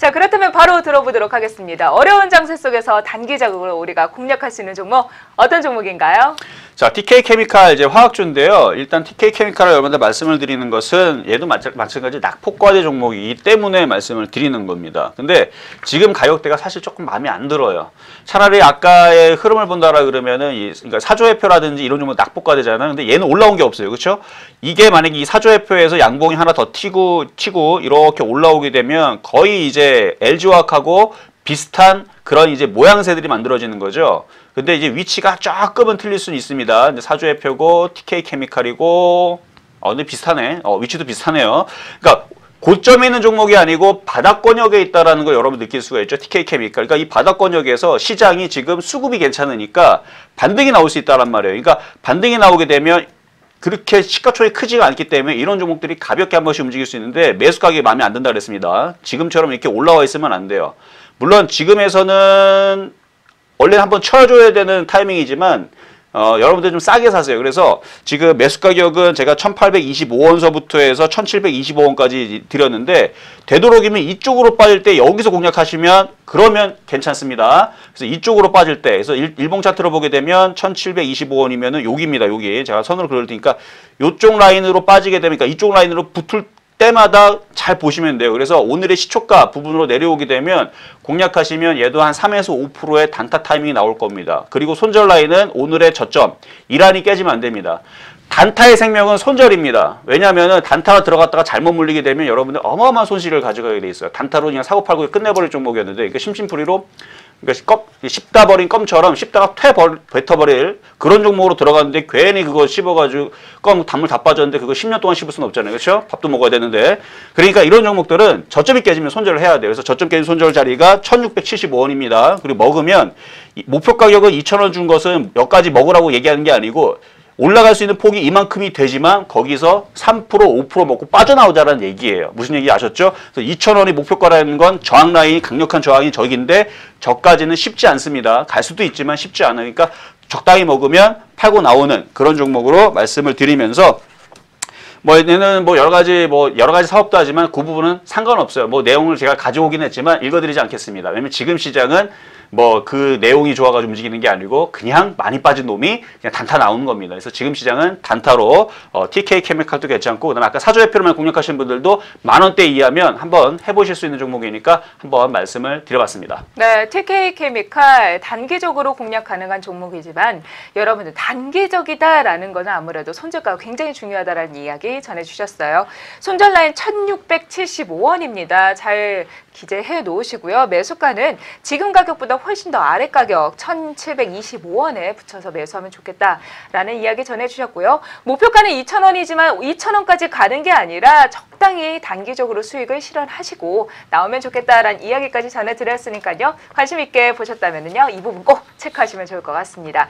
자, 그렇다면 바로 들어보도록 하겠습니다. 어려운 장세 속에서 단기적으로 우리가 공략할 수 있는 종목 어떤 종목인가요? 자, TK 케미칼 이제 화학주인데요. 일단 TK 케미칼을 여러분들 말씀을 드리는 것은 얘도 마찬- 마찬가지 낙폭과대 종목이기 때문에 말씀을 드리는 겁니다. 근데 지금 가격대가 사실 조금 마음에 안 들어요. 차라리 아까의 흐름을 본다라 그러면은 이 그러니까 사조회표라든지 이런 종목 낙폭과대잖아요. 근데 얘는 올라온 게 없어요. 그렇죠? 이게 만약에 이 사조회표에서 양봉이 하나 더 튀고 튀고 이렇게 올라오게 되면 거의 이제 LG화학하고 비슷한 그런 이제 모양새들이 만들어지는 거죠. 근데 이제 위치가 조금은 틀릴 수는 있습니다. 근데 사주회표고 TK 케미칼이고 어 근데 비슷하네. 어 위치도 비슷하네요. 그러니까 고점에 있는 종목이 아니고 바닥권역에 있다라는 걸 여러분 느낄 수가 있죠. TK 케미칼. 그러니까 이 바닥권역에서 시장이 지금 수급이 괜찮으니까 반등이 나올 수 있다란 말이에요. 그러니까 반등이 나오게 되면 그렇게 시가총이 크지가 않기 때문에 이런 종목들이 가볍게 한 번씩 움직일 수 있는데 매수 가격이 마음에 안 든다 그랬습니다. 지금처럼 이렇게 올라와 있으면 안 돼요. 물론 지금에서는 원래 한번 쳐줘야 되는 타이밍이지만 어, 여러분들 좀 싸게 사세요. 그래서 지금 매수 가격은 제가 1825원서부터 해서 1725원까지 드렸는데 되도록이면 이쪽으로 빠질 때 여기서 공략하시면 그러면 괜찮습니다. 그래서 이쪽으로 빠질 때 그래서 일, 일봉 차트로 보게 되면 1725원이면은 여기입니다. 여기 제가 선으로 그릴 테니까 이쪽 라인으로 빠지게 되니까 이쪽 라인으로 붙을 때마다 잘 보시면 돼요. 그래서 오늘의 시초가 부분으로 내려오게 되면 공략하시면 얘도 한 3에서 5%의 단타 타이밍이 나올 겁니다. 그리고 손절 라인은 오늘의 저점, 이란이 깨지면 안 됩니다. 단타의 생명은 손절입니다. 왜냐하면 단타가 들어갔다가 잘못 물리게 되면 여러분들 어마어마한 손실을 가져가게 돼 있어요. 단타로 그냥 사고 팔고 끝내버릴 종목이었는데 그러니까 심심풀이로 그러니까 껌, 씹다 버린 껌처럼 씹다가 퇴 버, 뱉어버릴 그런 종목으로 들어갔는데 괜히 그거 씹어가지고 껌 단물 다 빠졌는데 그거 10년 동안 씹을 수는 없잖아요. 그렇죠? 밥도 먹어야 되는데. 그러니까 이런 종목들은 저점이 깨지면 손절을 해야 돼요. 그래서 저점 깨진 손절 자리가 1675원입니다. 그리고 먹으면 이 목표 가격은 2,000원 준 것은 몇 가지 먹으라고 얘기하는 게 아니고 올라갈 수 있는 폭이 이만큼이 되지만 거기서 3% 5% 먹고 빠져나오자라는 얘기예요. 무슨 얘기 아셨죠? 그래서 2,000원이 목표가라는 건 저항 라인이 강력한 저항이 저기인데 저까지는 쉽지 않습니다. 갈 수도 있지만 쉽지 않으니까 적당히 먹으면 팔고 나오는 그런 종목으로 말씀을 드리면서 뭐 얘는 뭐 여러 가지 뭐 여러 가지 사업도 하지만 그 부분은 상관없어요. 뭐 내용을 제가 가져오긴 했지만 읽어드리지 않겠습니다. 왜냐면 지금 시장은 뭐 그 내용이 좋아가지고 움직이는 게 아니고 그냥 많이 빠진 놈이 그냥 단타 나오는 겁니다. 그래서 지금 시장은 단타로 어, TK 케미칼도 괜찮고 그다음에 아까 사조회표로만 공략하신 분들도 만 원대 이하면 한번 해보실 수 있는 종목이니까 한번 말씀을 드려봤습니다. 네, TK 케미칼 단기적으로 공략 가능한 종목이지만 여러분들 단기적이다라는 거는 아무래도 손절가가 굉장히 중요하다라는 이야기 전해주셨어요. 손절 라인 1675원입니다. 잘 기재해 놓으시고요. 매수가는 지금 가격보다 훨씬 더 아래 가격 1725원에 붙여서 매수하면 좋겠다라는 이야기 전해주셨고요. 목표가는 2,000원이지만 2,000원까지 가는 게 아니라 적당히 단기적으로 수익을 실현하시고 나오면 좋겠다라는 이야기까지 전해드렸으니까요. 관심 있게 보셨다면요. 이 부분 꼭 체크하시면 좋을 것 같습니다.